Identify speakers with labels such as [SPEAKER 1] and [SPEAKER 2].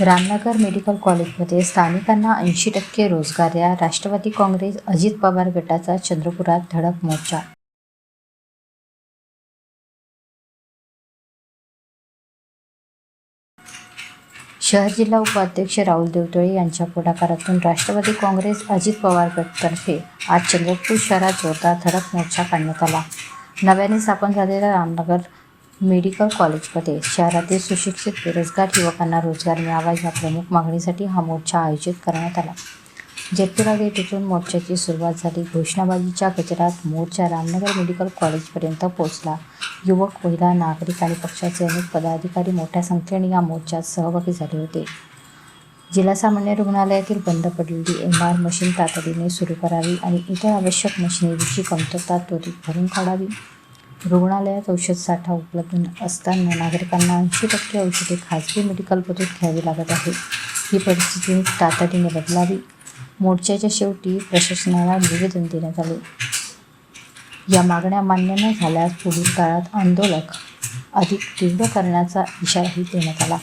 [SPEAKER 1] Ramnagar medical कॉलेजमध्ये स्थानिकांना ऐंशी टक्के रोजगार या राष्ट्रवादी काँग्रेस अजित पवार गटाचा चंद्रपुरात धडक मोर्चा. शहर जिल्हा उपाध्यक्ष राहुल देवतळे यांच्या पुढाकारातून राष्ट्रवादी काँग्रेस अजित पवार गटतर्फे आज चंद्रपूर शहरात जोरदार धडक मोर्चा काढण्यात आला. नव्याने स्थापन झालेला रामनगर मेडिकल कॉलेजमध्ये शहरातील सुशिक्षित बेरोजगार युवकांना रोजगार मिळावा या प्रमुख मागणीसाठी हा मोर्चा आयोजित करण्यात आला. जयपुरा गेट इथून मोर्चाची सुरुवात झाली. घोषणाबाजीच्या गजरात मोर्चा रामनगर मेडिकल कॉलेजपर्यंत पोहोचला. युवक महिला नागरिक आणि पक्षाचे अनेक पदाधिकारी मोठ्या संख्येने या मोर्चात सहभागी झाले होते. जिल्हा सामान्य रुग्णालयातील बंद पडलेली एम आर मशीन तातडीने सुरू करावी आणि इतर आवश्यक मशिनरीची कमतरता त्वरित भरून काढावी. रुग्णालयात औषध साठा उपलब्ध असताना नागरिकांना ऐंशी टक्के औषधे खाजगी मेडिकलमधून घ्यावी लागत आहे. ही परिस्थिती तातडीने बदलावी. मोर्चाच्या शेवटी प्रशासनाला निवेदन देण्यात आले. या मागण्या मान्य न झाल्यास पुढील काळात आंदोलक अधिक तीव्र करण्याचा इशाराही देण्यात आला.